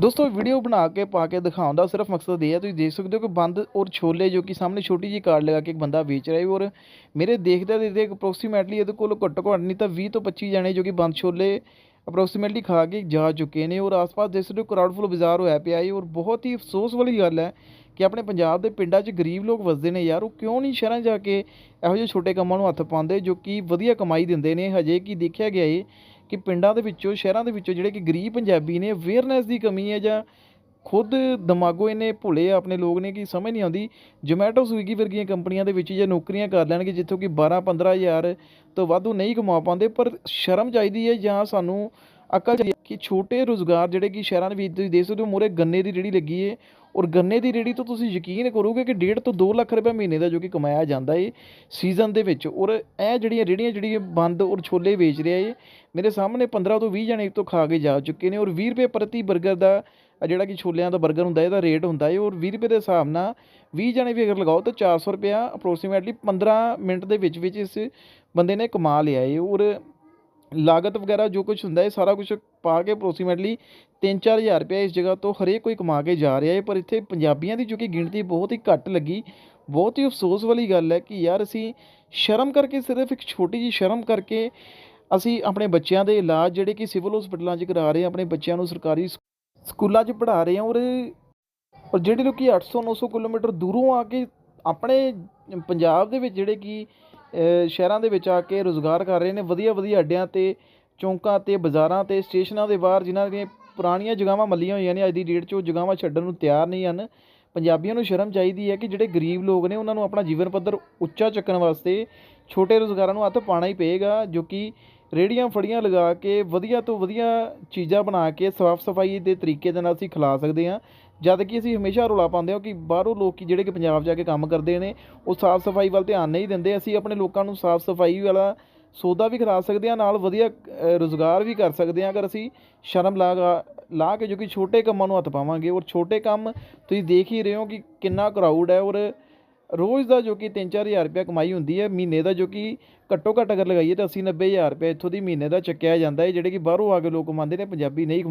ਦੋਸਤੋ ਵੀਡੀਓ ਬਣਾ ਕੇ, ਪਾ ਕੇ ਦਿਖਾਉਣ ਦਾ ਸਿਰਫ ਮਕਸਦ ਇਹ ਹੈ, ਤੁਸੀਂ ਦੇਖ ਸਕਦੇ ਹੋ ਕਿ ਬੰਦ ਔਰ ਛੋਲੇ ਜੋ ਕਿ ਸਾਹਮਣੇ ਛੋਟੀ ਜਿਹੀ ਕਾਰਡ ਲਗਾ ਕੇ ਇੱਕ ਬੰਦਾ ਵੇਚ ਰਿਹਾ ਹੈ ਔਰ ਮੇਰੇ ਦੇਖਦੇ ਦੇਖਦੇ ਅਪਰੋਕਸੀਮੇਟਲੀ ਇਹਦੇ ਕੋਲ ਘੱਟੋ ਘੱਟ ਨਹੀਂ ਤਾਂ 20 ਤੋਂ 25 ਜਣੇ ਜੋ ਕਿ ਬੰਦ ਛੋਲੇ ਅਪਰੋਕਸੀਮੇਟਲੀ ਖਾ ਕੇ ਜਾ ਚੁੱਕੇ ਨੇ ਔਰ ਆਸ-ਪਾਸ ਦੇਖ ਸਕਦੇ ਹੋ ਕਰਾਊਡਫੁਲ ਬਾਜ਼ਾਰ ਹੋਇਆ ਪਿਆ ਹੈ ਔਰ ਬਹੁਤ ਹੀ ਅਫਸੋਸ ਵਾਲੀ ਗੱਲ ਹੈ ਕਿ ਆਪਣੇ ਪੰਜਾਬ ਦੇ ਪਿੰਡਾਂ 'ਚ ਗਰੀਬ ਲੋਕ ਵਸਦੇ ਨੇ ਯਾਰ, ਉਹ ਕਿਉਂ ਨਹੀਂ ਸ਼ਹਿਰਾਂ 'ਚ ਜਾ ਕੇ ਇਹੋ ਜਿਹੇ ਛੋਟੇ ਕੰਮਾਂ ਨੂੰ ਹੱਥ ਪਾਉਂਦੇ ਜੋ ਕਿ ਵਧੀਆ ਕਮਾਈ ਦਿੰਦੇ ਨੇ? ਹਜੇ ਕੀ ਦੇਖਿਆ ਗਿਆ ਏ ਕਿ ਪਿੰਡਾਂ ਦੇ ਵਿੱਚੋਂ, ਸ਼ਹਿਰਾਂ ਦੇ ਵਿੱਚੋਂ ਜਿਹੜੇ ਕਿ ਗਰੀਬ ਪੰਜਾਬੀ ਨੇ ਅਵੇਅਰਨੈਸ ਦੀ ਕਮੀ ਹੈ ਜਾਂ ਖੁਦ ਦਿਮਾਗੋ ਇਹਨੇ ਭੁੱਲੇ ਆ ਆਪਣੇ ਲੋਕ ਨੇ ਕਿ ਸਮਝ ਨਹੀਂ ਆਉਂਦੀ ਜੋਮੈਟੋ ਸਵੀਗੀ ਵਰਗੀਆਂ ਕੰਪਨੀਆਂ ਦੇ ਵਿੱਚ ਜੇ ਨੌਕਰੀਆਂ ਕਰ ਲੈਣਗੇ ਜਿੱਥੋਂ ਕਿ 12 15 ਹਜ਼ਾਰ ਤੋਂ ਵਾਧੂ ਨਹੀਂ ਕਮਾ ਪਾਉਂਦੇ, ਪਰ ਸ਼ਰਮ ਚਾਹੀਦੀ ਹੈ ਜਾਂ ਸਾਨੂੰ ਅਕਲ ਕਿ ਛੋਟੇ ਰੁਜ਼ਗਾਰ ਜਿਹੜੇ ਕਿ ਸ਼ਹਿਰਾਂ ਦੇ ਵਿੱਚ ਤੁਸੀਂ ਦੇਖ ਸਕਦੇ ਹੋ, ਮੂਹਰੇ ਗੰਨੇ ਦੀ ਰੇਹੜੀ ਲੱਗੀ ਹੈ ਔਰ ਗੰਨੇ ਦੀ ਰੇਹੜੀ ਤੋਂ ਤੁਸੀਂ ਯਕੀਨ ਕਰੋਗੇ ਕਿ ਡੇਢ ਤੋਂ ਦੋ ਲੱਖ ਰੁਪਏ ਮਹੀਨੇ ਦਾ ਜੋ ਕਿ ਕਮਾਇਆ ਜਾਂਦਾ ਏ ਸੀਜ਼ਨ ਦੇ ਵਿੱਚ ਔਰ ਇਹ ਜਿਹੜੀਆਂ ਰੇਹੜੀਆਂ ਜਿਹੜੀਆਂ ਬੰਦ ਔਰ ਛੋਲੇ ਵੇਚ ਰਿਹਾ ਏ, ਮੇਰੇ ਸਾਹਮਣੇ 15 ਤੋਂ 20 ਜਣੇ ਤੋਂ ਖਾ ਕੇ ਜਾ ਚੁੱਕੇ ਨੇ ਔਰ 20 ਰੁਪਏ ਪ੍ਰਤੀ 버ਗਰ ਦਾ ਜਿਹੜਾ ਕਿ ਛੋਲਿਆਂ ਦਾ 버ਗਰ ਹੁੰਦਾ, ਇਹਦਾ ਰੇਟ ਹੁੰਦਾ ਏ ਔਰ 20 ਰੁਪਏ ਦੇ ਹਿਸਾਬ ਨਾਲ 20 ਜਣੇ ਵੀ ਅਗਰ ਲਗਾਓ ਤਾਂ 400 ਰੁਪਇਆ ਅਪਰੋਕਸੀਮੇਟਲੀ 15 ਮਿੰਟ ਦੇ ਵਿੱਚ ਵਿੱਚ ਇਸ ਬੰਦੇ ਨੇ ਕਮਾ ਲਿਆ ਏ ਔਰ ਲਾਗਤ ਵਗੈਰਾ ਜੋ ਕੁਝ ਹੁੰਦਾ ਹੈ ਸਾਰਾ ਕੁਝ ਪਾ ਕੇ ਅਪਰੋਕਸੀਮੇਟਲੀ 3-4 ਹਜ਼ਾਰ ਰੁਪਇਆ ਇਸ ਜਗ੍ਹਾ ਤੋਂ ਹਰੇਕ ਕੋਈ ਕਮਾ ਕੇ ਜਾ ਰਿਹਾ ਹੈ। ਪਰ ਇੱਥੇ ਪੰਜਾਬੀਆਂ ਦੀ ਜੋ ਕਿ ਗਿਣਤੀ ਬਹੁਤ ਹੀ ਘੱਟ ਲੱਗੀ। ਬਹੁਤ ਹੀ ਅਫਸੋਸ ਵਾਲੀ ਗੱਲ ਹੈ ਕਿ ਯਾਰ ਅਸੀਂ ਸ਼ਰਮ ਕਰਕੇ ਸਿਰਫ ਇੱਕ ਛੋਟੀ ਜੀ ਸ਼ਰਮ ਕਰਕੇ ਅਸੀਂ ਆਪਣੇ ਬੱਚਿਆਂ ਦੇ ਇਲਾਜ ਜਿਹੜੇ ਕਿ ਸਿਵਲ ਹਸਪੀਟਲਾਂ 'ਚ ਕਰਾ ਰਹੇ ਹਾਂ, ਆਪਣੇ ਬੱਚਿਆਂ ਨੂੰ ਸਰਕਾਰੀ ਸ- ਸਕੂਲਾਂ 'ਚ ਪੜ੍ਹਾ ਰਹੇ ਹਾਂ ਔਰ ਔਰ ਜਿਹੜੇ ਲੋਕੀ 800 900 ਕਿਲੋਮੀਟਰ ਦੂਰੋਂ ਆ ਕੇ ਆਪਣੇ ਪੰਜਾਬ ਦੇ ਵਿੱਚ ਜਿਹੜੇ ਕਿ ਸ਼ਹਿਰਾਂ ਦੇ ਵਿੱਚ ਆ ਕੇ ਰੁਜ਼ਗਾਰ ਕਰ ਰਹੇ ਨੇ, ਵਧੀਆ ਵਧੀਆ ਅੱਡਿਆਂ ਤੇ, ਚੌਂਕਾਂ ਤੇ, ਬਾਜ਼ਾਰਾਂ ਤੇ, ਸਟੇਸ਼ਨਾਂ ਦੇ ਬਾਹਰ ਜਿਨ੍ਹਾਂ ਦੀਆਂ ਪੁਰਾਣੀਆਂ ਜਗ੍ਹਾਵਾਂ ਮੱਲੀਆਂ ਹੋਈਆਂ ਨੇ, ਅੱਜ ਦੀ ਡੇਟ 'ਚ ਉਹ ਜਗ੍ਹਾਵਾਂ ਛੱਡਣ ਨੂੰ ਤਿਆਰ ਨਹੀਂ ਹਨ। ਪੰਜਾਬੀਆਂ ਨੂੰ ਸ਼ਰਮ ਚਾਹੀਦੀ ਹੈ ਕਿ ਜਿਹੜੇ ਗਰੀਬ ਲੋਕ ਨੇ, ਉਹਨਾਂ ਨੂੰ ਆਪਣਾ ਜੀਵਨ ਪੱਧਰ ਉੱਚਾ ਚੱਕਣ ਵਾਸਤੇ ਛੋਟੇ ਰੁਜ਼ਗਾਰਾਂ ਨੂੰ ਹੱਥ ਪਾਉਣਾ ਹੀ ਪਏਗਾ, ਜੋ ਕਿ ਰੇਹੜੀਆਂ ਫੜੀਆਂ ਲਗਾ ਕੇ ਵਧੀਆ ਤੋਂ ਵਧੀਆ ਚੀਜ਼ਾਂ ਬਣਾ ਕੇ ਸਾਫ਼ ਸਫ਼ਾਈ ਦੇ ਤਰੀਕੇ ਦੇ ਨਾਲ ਅਸੀਂ ਖਿਲਾ ਸਕਦੇ ਹਾਂ। ਜਦ ਕਿ ਅਸੀਂ ਹਮੇਸ਼ਾ ਰੌਲਾ ਪਾਉਂਦੇ ਹਾਂ ਕਿ ਬਾਹਰੋਂ ਲੋਕ ਜਿਹੜੇ ਕਿ ਪੰਜਾਬ ਜਾ ਕੇ ਕੰਮ ਕਰਦੇ ਨੇ ਉਹ ਸਾਫ਼ ਸਫ਼ਾਈ ਵੱਲ ਧਿਆਨ ਨਹੀਂ ਦਿੰਦੇ। ਅਸੀਂ ਆਪਣੇ ਲੋਕਾਂ ਨੂੰ ਸਾਫ਼ ਸਫ਼ਾਈ ਵਾਲਾ ਸੌਦਾ ਵੀ ਖਿਲਾ ਸਕਦੇ ਹਾਂ ਨਾਲ ਵਧੀਆ ਅ, ਰੁਜ਼ਗਾਰ ਵੀ ਕਰ ਸਕਦੇ ਹਾਂ। ਅਗਰ ਅਸੀਂ ਸ਼ਰਮ ਲਾ ਲਾ ਕੇ ਜੋ ਕਿ ਛੋਟੇ ਕੰਮਾਂ ਨੂੰ ਹੱਥ ਪਾਵਾਂਗੇ ਔਰ ਛੋਟੇ ਕੰਮ ਤੁਸੀਂ ਦੇਖ ਹੀ ਰਹੇ ਹੋ ਕਿ ਕਿੰਨਾ ਕਰਾਊਡ ਹੈ ਔਰ ਰੋਜ਼ ਦਾ ਜੋ ਕਿ 3-4 ਹਜ਼ਾਰ ਰੁਪਇਆ ਕਮਾਈ ਹੁੰਦੀ ਹੈ, ਮਹੀਨੇ ਦਾ ਜੋ ਕਿ ਘੱਟੋ ਘੱਟ ਅਗਰ ਲਗਾਈਏ ਤਾਂ 80-90 ਹਜ਼ਾਰ ਰੁਪਇਆ ਇੱਥੋਂ ਦੀ ਮਹੀਨੇ ਦਾ ਚੱਕਿਆ ਜਾਂਦਾ ਹੈ, ਜਿਹੜੇ ਕਿ ਬਾਹਰੋਂ ਆ ਕੇ ਲੋਕ ਕਮਾਉਂਦੇ ਨੇ, ਪੰਜਾਬੀ ਨਹੀਂ ਕਮਾ-